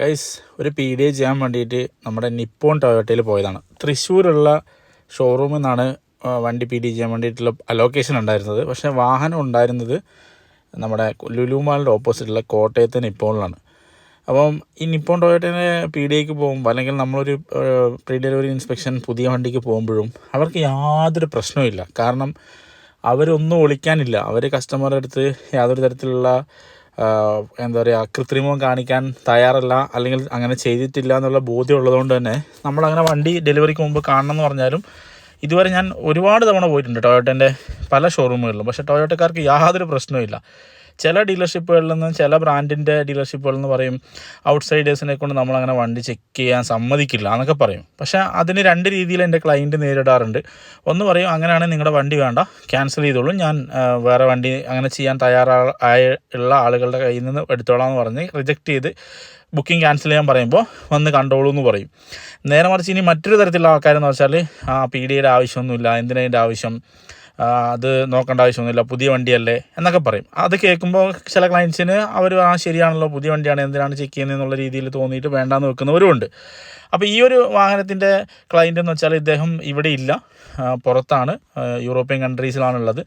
Guys ഒരു P D A ചെയ്യാൻ വേണ്ടിയിട്ട് നമ്മുടെ നിപ്പോൺ ടൊയോട്ടയിൽ പോയതാണ്. തൃശ്ശൂരുള്ള ഷോറൂമിൽ നിന്നാണ് വണ്ടി പി ഡി ചെയ്യാൻ വേണ്ടിയിട്ടുള്ള അലോക്കേഷൻ ഉണ്ടായിരുന്നത്. പക്ഷേ വാഹനം ഉണ്ടായിരുന്നത് നമ്മുടെ ലുലു മാളിന്റെ ഓപ്പോസിറ്റുള്ള കോട്ടയത്തെ നിപ്പോണിലാണ് അപ്പം ഈ നിപ്പോൺ ടൊയോട്ടേനെ പി ഡി എക്ക് പോകുമ്പോൾ അല്ലെങ്കിൽ നമ്മളൊരു പ്രീ ഡെലിവറി ഇൻസ്പെക്ഷൻ പുതിയ വണ്ടിക്ക് പോകുമ്പോഴും അവർക്ക് യാതൊരു പ്രശ്നവും കാരണം അവരൊന്നും ഒളിക്കാനില്ല. അവർ കസ്റ്റമറുടെ അടുത്ത് യാതൊരു തരത്തിലുള്ള എന്താ പറയുക കൃത്രിമം കാണിക്കാൻ തയ്യാറല്ല അല്ലെങ്കിൽ അങ്ങനെ ചെയ്തിട്ടില്ല എന്നുള്ള ബോധ്യം ഉള്ളതുകൊണ്ട് തന്നെ നമ്മളങ്ങനെ വണ്ടി ഡെലിവറിക്ക് മുമ്പ് കാണണം എന്ന് പറഞ്ഞാലും ഇതുവരെ ഞാൻ ഒരുപാട് തവണ പോയിട്ടുണ്ട് ടൊയോട്ടന്റെ പല ഷോറൂമുകളിലും പക്ഷേ ടൊയോട്ടക്കാർക്ക് യാതൊരു പ്രശ്നവുമില്ല. ചില ഡീലർഷിപ്പുകളിൽ നിന്ന് ചില ബ്രാൻഡിന്റെ ഡീലർഷിപ്പുകളിൽ നിന്ന് പറയും ഔട്ട്സൈഡേഴ്സിനെ കൊണ്ട് നമ്മളങ്ങനെ വണ്ടി ചെക്ക് ചെയ്യാൻ സമ്മതിക്കില്ല എന്നൊക്കെ പറയും. പക്ഷേ അതിന് രണ്ട് രീതിയിൽ എന്റെ ക്ലയന്റ് നേരിടാറുണ്ട്. ഒന്ന് പറയും അങ്ങനെയാണെങ്കിൽ നിങ്ങളുടെ വണ്ടി വേണ്ട ക്യാൻസൽ ചെയ്തോളൂ. ഞാൻ വേറെ വണ്ടി അങ്ങനെ ചെയ്യാൻ തയ്യാറായ ഉള്ള ആളുകളുടെ കയ്യിൽ നിന്ന് എടുത്തോളാം എന്ന് പറഞ്ഞ് റിജക്റ്റ് ചെയ്ത് ബുക്കിംഗ് ക്യാൻസൽ ചെയ്യാൻ പറയുമ്പോൾ വന്ന് കണ്ടോളൂ എന്ന് പറയും. നേരെ മറിച്ച് ഇനി മറ്റൊരു തരത്തിലുള്ള ആൾക്കാരെന്ന് വെച്ചാൽ ആ പി ഡിയുടെ ആവശ്യമൊന്നുമില്ല എന്തിനാ ആവശ്യം? അത് നോക്കേണ്ട ആവശ്യമൊന്നുമില്ല പുതിയ വണ്ടിയല്ലേ എന്നൊക്കെ പറയും. അത് കേൾക്കുമ്പോൾ ചില ക്ലയൻസിന് അവർ ആ ശരിയാണല്ലോ പുതിയ വണ്ടിയാണ് എന്തിനാണ് ചെക്ക് ചെയ്യുന്നത് എന്നുള്ള രീതിയിൽ തോന്നിയിട്ട് വേണ്ടാന്ന് വെക്കുന്നവരും ഉണ്ട് അപ്പോൾ ഈ ഒരു വാഹനത്തിന്റെ ക്ലയന്റ് എന്ന് വെച്ചാൽ ഇദ്ദേഹം ഇവിടെ ഇല്ല. പുറത്താണ്. യൂറോപ്യൻ കൺട്രീസിലാണുള്ളത്.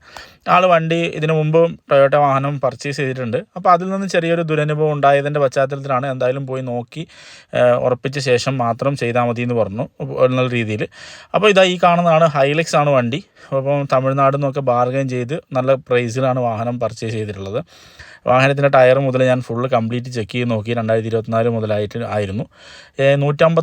ആൾ വണ്ടി ഇതിനു മുമ്പ് ടൊയോട്ട വാഹനം പർച്ചേസ് ചെയ്തിട്ടുണ്ട്. അപ്പോൾ അതിൽ നിന്ന് ചെറിയൊരു ദുരനുഭവം ഉണ്ടായതിന്റെ പശ്ചാത്തലത്തിലാണ് എന്തായാലും പോയി നോക്കി ഉറപ്പിച്ച ശേഷം മാത്രം ചെയ്താൽ മതി എന്ന് പറഞ്ഞു എന്നുള്ള രീതിയിൽ. അപ്പോൾ ഇതാ ഈ കാണുന്നതാണ് ഹൈലക്സ് ആണ് വണ്ടി. അപ്പം തമിഴ്നാട് നിന്നൊക്കെ ബാർഗൈൻ ചെയ്ത് നല്ല പ്രൈസിലാണ് വാഹനം പർച്ചേസ് ചെയ്തിട്ടുള്ളത്. വാഹനത്തിന്റെ ടയർ മുതൽ ഞാൻ ഫുള്ള് കംപ്ലീറ്റ് ചെക്ക് ചെയ്ത് നോക്കി. രണ്ടായിരത്തി ഇരുപത്തിനാല് മുതലായിട്ട് ആയിരുന്നു. ഏ,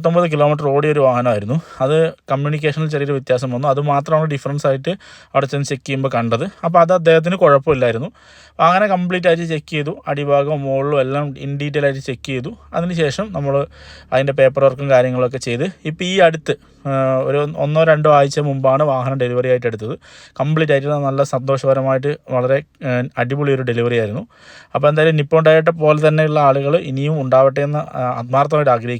നൂറ്റമ്പത്തൊമ്പത് കിലോമീറ്റർ ഓടിയ ഒരു വാഹനമായിരുന്നു. അത് കമ്മ്യൂണിക്കേഷനിൽ ചെറിയൊരു വ്യത്യാസം വന്നു. അത് മാത്രമാണ് ഡിഫറൻസ് ആയിട്ട് അവിടെ ചെന്ന് ചെക്ക് ചെയ്യുമ്പോൾ കണ്ടത്. അപ്പോൾ അത് അദ്ദേഹത്തിന് കുഴപ്പമില്ലായിരുന്നു. അങ്ങനെ കംപ്ലീറ്റ് ആയിട്ട് ചെക്ക് ചെയ്തു. അടിഭാഗവും മുകളിലും എല്ലാം ഇൻ ഡീറ്റെയിൽ ആയിട്ട് ചെക്ക് ചെയ്തു. അതിനുശേഷം നമ്മൾ അതിന്റെ പേപ്പർ വർക്കും കാര്യങ്ങളൊക്കെ ചെയ്ത് ഇപ്പോൾ ഈ അടുത്ത് ഒരു ഒന്നോ രണ്ടോ ആഴ്ച മുമ്പാണ് വാഹനം ഡെലിവറി ആയിട്ട് എടുത്തത്. കംപ്ലീറ്റ് ആയിട്ട് നല്ല സന്തോഷപരമായിട്ട് വളരെ അടിപൊളി ഒരു ഡെലിവറി ആയിരുന്നു. അപ്പോൾ എന്തായാലും നിപ്പോൺ ഡയറ്റ പോലെ തന്നെയുള്ള ആളുകൾ ഇനിയും ഉണ്ടാവട്ടെ എന്ന് ആത്മാർത്ഥമായിട്ട് ആഗ്രഹിക്കുന്നു.